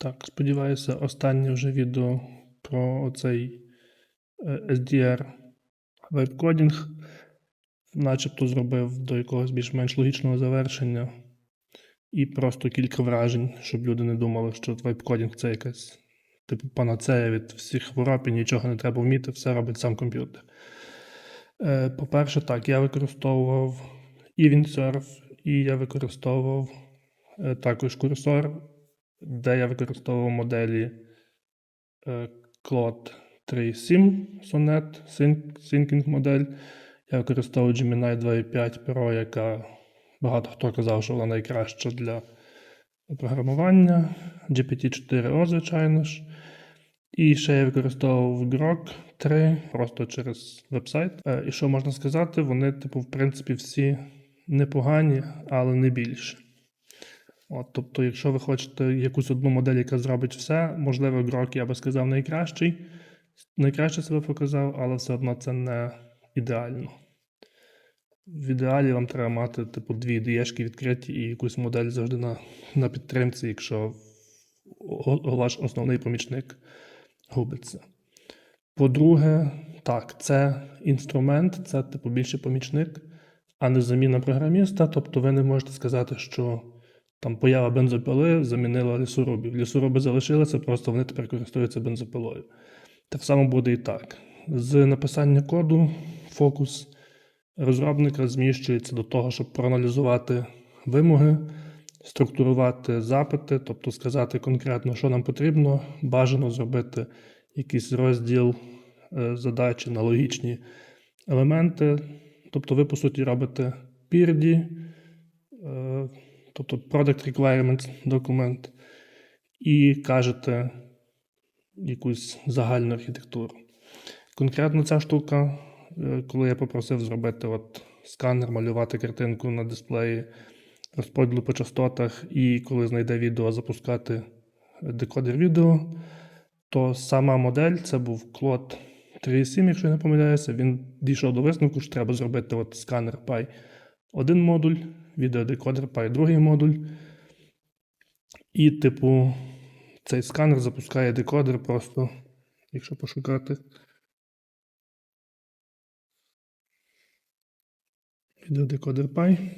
Так, сподіваюся, останнє вже відео про оцей е, SDR веб-кодінг начебто зробив до якогось більш-менш логічного завершення. І просто кілька вражень, щоб люди не думали, що веб-кодінг це якась типу панацея від всіх хвороб і нічого не треба вміти, все робить сам комп'ютер. Е, По-перше, так, я використовував і і я використовував е, також курсор, де я використовував моделі е, Claude 3.7 Sonnet, Syncing модель. Я використовував Gemini 2.5 Pro, яка багато хто казав, що вона найкраща для програмування. GPT-4O, звичайно ж. І ще я використовував Grok 3 просто через вебсайт. Е, І що можна сказати, вони, типу, в принципі, всі непогані, але не більше. От, тобто, якщо ви хочете якусь одну модель, яка зробить все, можливо, Grok, я би сказав, найкращий. Найкраще себе показав, але все одно це не ідеально. В ідеалі вам треба мати, типу, дві ідеєшки відкриті і якусь модель завжди на, на підтримці, якщо ваш основний помічник губиться. По-друге, так, це інструмент, це типу більше помічник, а не заміна програміста. Тобто ви не можете сказати, що там поява бензопили замінила лісорубів. Лісоруби залишилися, просто вони тепер користуються бензопилою. Так само буде і так. З написання коду фокус розробника зміщується до того, щоб проаналізувати вимоги, структурувати запити, тобто сказати конкретно, що нам потрібно, бажано зробити якийсь розділ е, задачі на логічні елементи. Тобто ви, по суті, робите PIRD, е, тобто Product Requirements документ, і кажете якусь загальну архітектуру. Конкретно ця штука, е, коли я попросив зробити от сканер, малювати картинку на дисплеї, розподілу по частотах, і коли знайде відео, запускати декодер відео, то сама модель це був Claude 3.7, якщо я не помиляюся, він дійшов до висновку, що треба зробити от сканер PI один модуль, відеодекодер PI другий модуль. І, типу, цей сканер запускає декодер просто, якщо пошукати. Відеодекодер PI.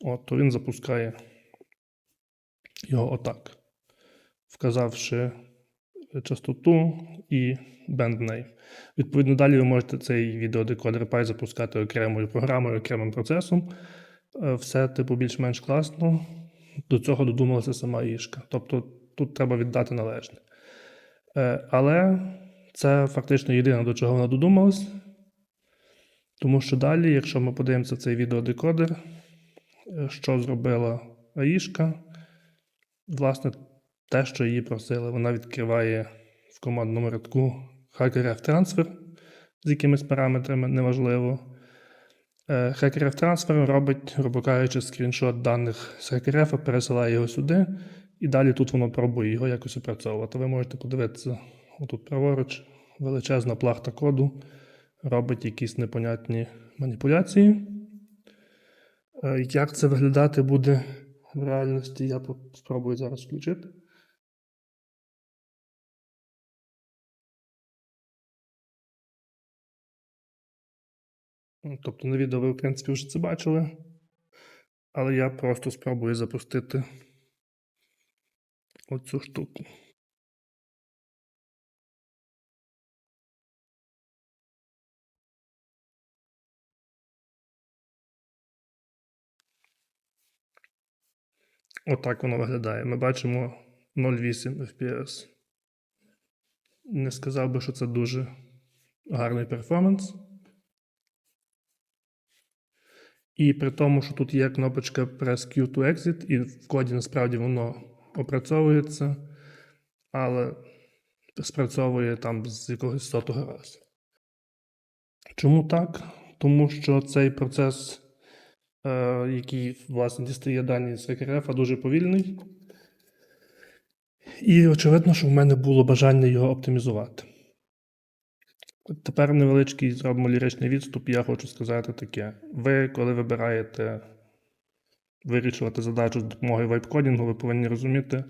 От, то він запускає його отак, вказавши частоту і band Відповідно, далі ви можете цей відеодекодер PI запускати окремою програмою, окремим процесом. Е, Все, типу, більш-менш класно. До цього додумалася сама Ішка. Тобто тут треба віддати належне. Е, Але це фактично єдине, до чого вона додумалась. Тому що далі, якщо ми подивимося цей відеодекодер, е, що зробила Аїшка, власне, те, що її просили, вона відкриває в командному рядку HackerF Transfer з якимись параметрами, неважливо. Е, HackerF Transfer робить, грубо кажучи, скріншот даних з HackerF, пересилає його сюди, і далі тут воно пробує його якось опрацьовувати. Ви можете подивитися отут праворуч, величезна плахта коду робить якісь непонятні маніпуляції. Е, Як це виглядати буде в реальності, я спробую зараз включити. Тобто на відео ви, в принципі, вже це бачили. Але я просто спробую запустити оцю штуку. Отак воно виглядає. Ми бачимо 0,8 FPS. Не сказав би, що це дуже гарний перформанс. І при тому, що тут є кнопочка Press Q to Exit, і в коді насправді воно опрацьовується, але спрацьовує там з якогось сотого разу. Чому так? Тому що цей процес, е, який власне дістає дані з РКРФ, дуже повільний. І очевидно, що в мене було бажання його оптимізувати. Тепер невеличкий зробимо ліричний відступ. Я хочу сказати таке: ви, коли вибираєте вирішувати задачу з допомогою вайп-кодінгу, ви повинні розуміти,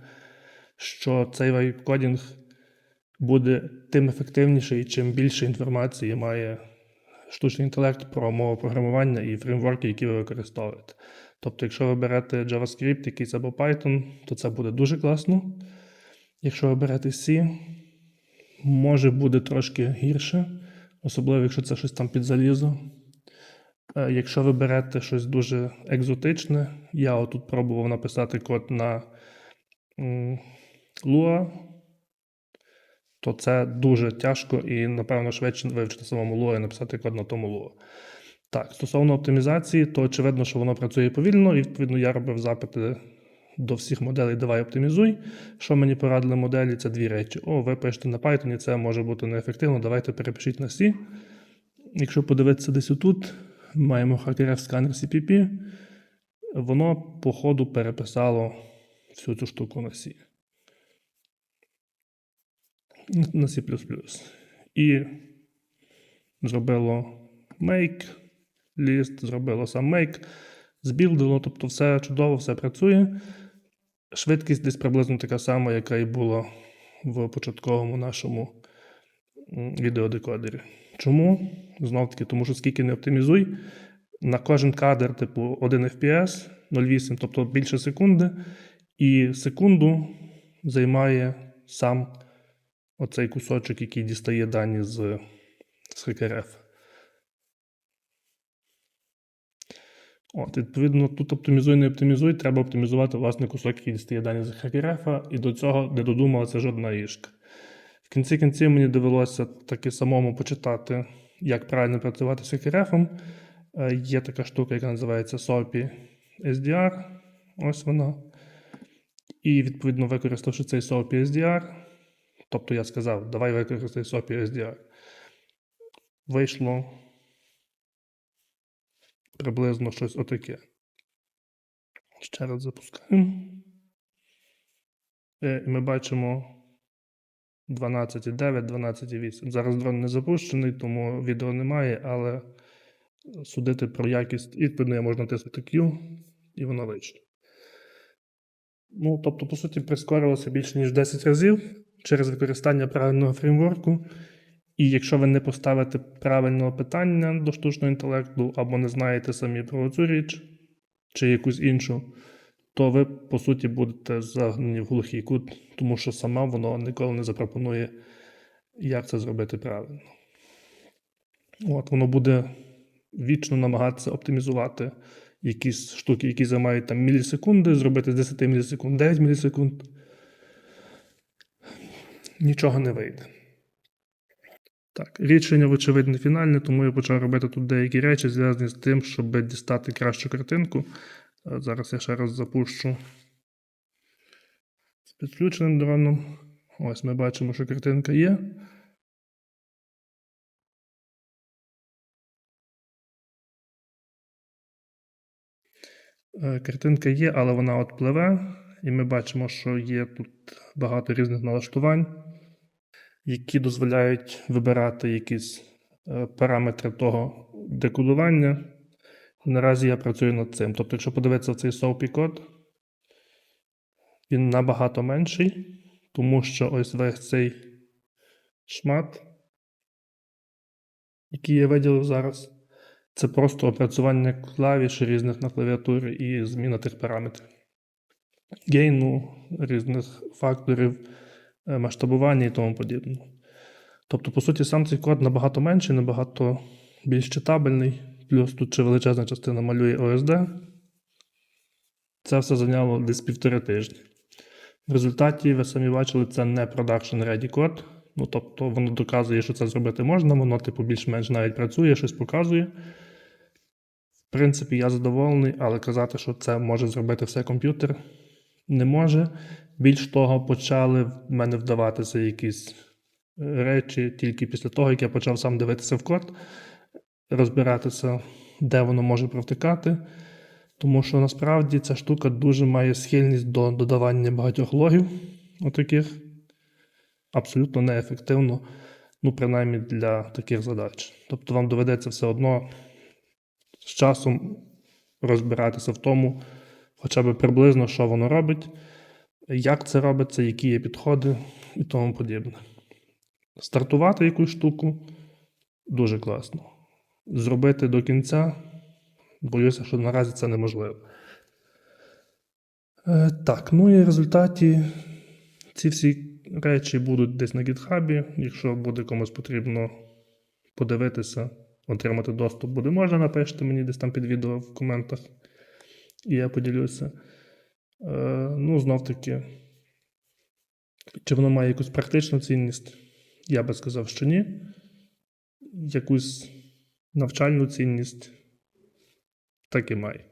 що цей вайп-кодінг буде тим ефективніший, чим більше інформації має штучний інтелект про мову програмування і фреймворки, які ви використовуєте. Тобто, якщо ви берете JavaScript якийсь або Python, то це буде дуже класно. Якщо ви берете C, може буде трошки гірше, особливо якщо це щось там під залізо. Е, Якщо ви берете щось дуже екзотичне, я отут пробував написати код на Lua, то це дуже тяжко і, напевно, швидше вивчити самому Lua і написати код на тому Lua. Так, стосовно оптимізації, то очевидно, що воно працює повільно, і відповідно я робив запити до всіх моделей Давай оптимізуй. Що мені порадили моделі, це дві речі. О, ви пишете на Python, це може бути неефективно. Давайте перепишіть на C. Якщо подивитися десь отут, маємо характерів сканер CPP, воно по ходу переписало всю цю штуку на C. На C. І зробило make, list, зробило сам make, збілдило, тобто все чудово, все працює. Швидкість десь приблизно така сама, яка і була в початковому нашому відеодекодері. Чому? Знов таки, тому що скільки не оптимізуй, на кожен кадр, типу 1 FPS 0,8, тобто більше секунди, і секунду займає сам оцей кусочок, який дістає дані з, з HKRF. От, відповідно, тут оптимізуй, не оптимізуй, треба оптимізувати власне кусок, який дістає дані з HKRF, і до цього не додумалася жодна ішка. В кінці кінців мені довелося таки самому почитати, як правильно працювати з HKRF. Е, Є така штука, яка називається SOAP SDR. Ось вона. І відповідно, використавши цей SOAP SDR, тобто я сказав, давай використай SOAP SDR. Вийшло приблизно щось отаке. Ще раз запускаємо. Е, І ми бачимо 12,9, 12,8. Зараз дрон не запущений, тому відео немає, але судити про якість відповідно можна натиснути Q, і воно вийшло. Ну, тобто, по суті, прискорилося більше, ніж 10 разів через використання правильного фреймворку. І якщо ви не поставите правильного питання до штучного інтелекту, або не знаєте самі про цю річ, чи якусь іншу, то ви, по суті, будете загнані в глухий кут, тому що сама воно ніколи не запропонує, як це зробити правильно. От, воно буде вічно намагатися оптимізувати якісь штуки, які займають там мілісекунди, зробити з 10 мілісекунд 9 мілісекунд. Нічого не вийде. Так, рішення, вочевидь, не фінальне, тому я почав робити тут деякі речі, зв'язані з тим, щоб дістати кращу картинку. Е, Зараз я ще раз запущу з підключеним дроном. Ось ми бачимо, що картинка є. Е, Картинка є, але вона от пливе, і ми бачимо, що є тут багато різних налаштувань, які дозволяють вибирати якісь е, параметри того декодування. Наразі я працюю над цим. Тобто, якщо подивитися в цей SOAP код, він набагато менший, тому що ось весь цей шмат, який я виділив зараз, це просто опрацювання клавіш різних на клавіатурі і зміна тих параметрів. Гейну, різних факторів, масштабування і тому подібне. Тобто, по суті, сам цей код набагато менший, набагато більш читабельний. Плюс тут ще величезна частина малює OSD. Це все зайняло десь півтори тижні. В результаті, ви самі бачили, це не production ready код. Ну, тобто, воно доказує, що це зробити можна, воно, типу, більш-менш навіть працює, щось показує. В принципі, я задоволений, але казати, що це може зробити все комп'ютер, не може. Більш того, почали в мене вдаватися якісь е, речі тільки після того, як я почав сам дивитися в код, розбиратися, де воно може провтикати. Тому що насправді ця штука дуже має схильність до додавання багатьох логів, отаких. Абсолютно неефективно, ну, принаймні для таких задач. Тобто вам доведеться все одно з часом розбиратися в тому, хоча б приблизно, що воно робить. Як це робиться, які є підходи і тому подібне. Стартувати якусь штуку дуже класно. Зробити до кінця, боюся, що наразі це неможливо. Е, так, ну і в результаті ці всі речі будуть десь на гітхабі. Якщо буде комусь потрібно подивитися, отримати доступ буде можна, напишіть мені десь там під відео в коментах, і я поділюся. Е, ну, знов таки, чи воно має якусь практичну цінність? Я би сказав, що ні. Якусь навчальну цінність так і має.